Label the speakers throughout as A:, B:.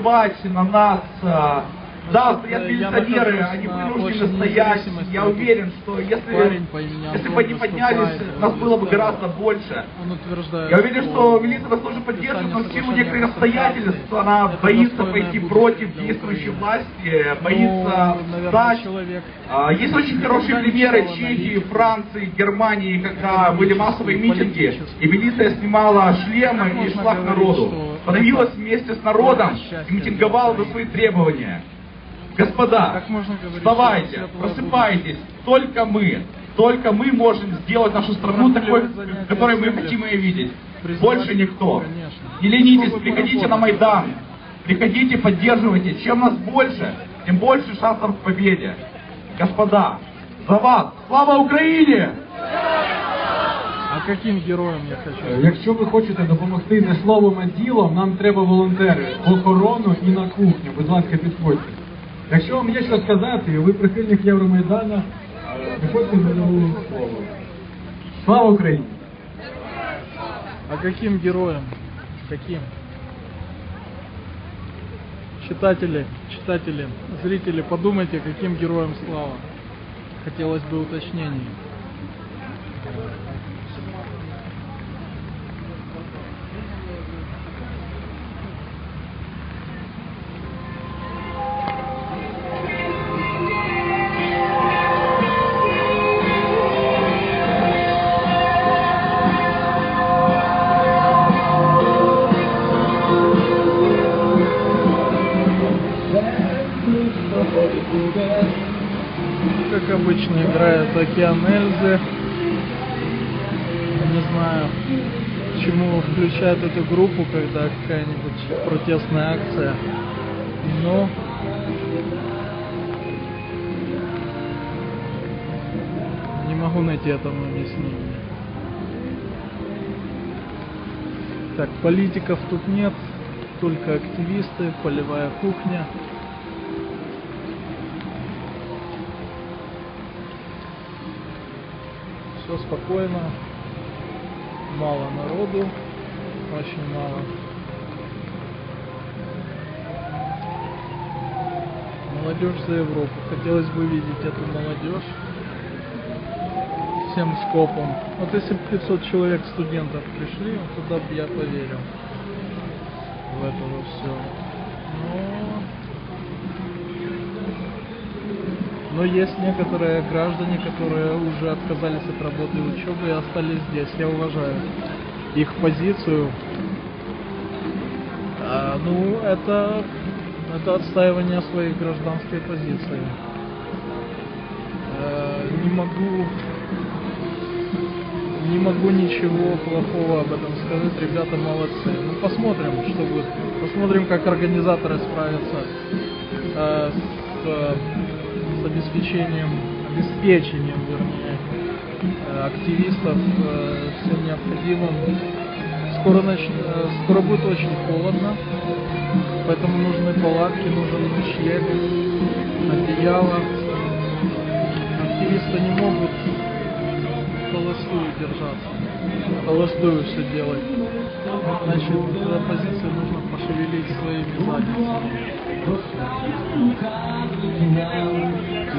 A: плевать на нас. а, Да, стоят
B: Я
A: милиционеры, они вынуждены стоять. Я уверен, что если, если бы они поднялись, нас было бы гораздо больше. Я уверен, что милиция вас тоже поддержит, но в силу некоторых обстоятельств она боится пойти против действующей власти, боится
B: ну, наверное,
A: встать. А, Есть очень хорошие примеры Чехии, Франции, Германии, когда были массовые митинги, и милиция снимала шлемы и шла к народу. Становилась вместе с народом и митинговала за свои требования. Господа, вставайте, просыпайтесь, только мы, только мы можем сделать нашу страну такой, которой мы хотим ее видеть. Больше никто. Не ленитесь, приходите на. Майдан. Приходите, поддерживайте. Чем нас больше, тем больше шансов к победе. Господа, за вас! Слава Україні!
B: А каким героем я хочу?
C: Е, Якщо ви хочете допомогти не словом, а ділом, нам треба волонтери в охорону і на кухню. Будь ласка, підходьте. Якщо вам є що сказати, і ви прихильник Євромайдана, е, приходьте на нову слово. Слава Україні!
B: А каким героем? Каким? Читатели, читатели, зрители, подумайте, каким героем слава. Хотелось бы уточнений. Как обычно играет Океан Эльзы. Не знаю, чему включают эту группу, когда какая-нибудь протестная акция. Но не могу найти этому объяснения. Так, политиков тут нет, только активисты, полевая кухня. Все спокойно, мало народу, очень мало. Молодежь за Европу. Хотелось бы видеть эту молодежь всем скопом. Вот если бы 500 человек студентов пришли, туда бы я поверил в это все. Но... Но есть некоторые граждане, которые уже отказались от работы и учебы и остались здесь. Я уважаю их позицию. А, ну, это, это отстаивание своей гражданской позиции. Э, не могу не могу ничего плохого об этом сказать, ребята молодцы. Ну посмотрим, что будет. Посмотрим, как организаторы справятся э, с, э, с обеспечением, обеспечением, вернее, э, активистов э, всем необходимым. Скоро, нач... э, скоро будет очень холодно, поэтому нужны палатки, нужен ночлег, одеяло. Активисты не могут холостую держаться, холостую все делать. Значит, для оппозиции нужно пошевелить своими задницами.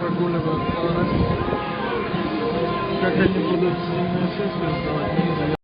B: прогуливают. Как они будут зимнюю сессию сдавать,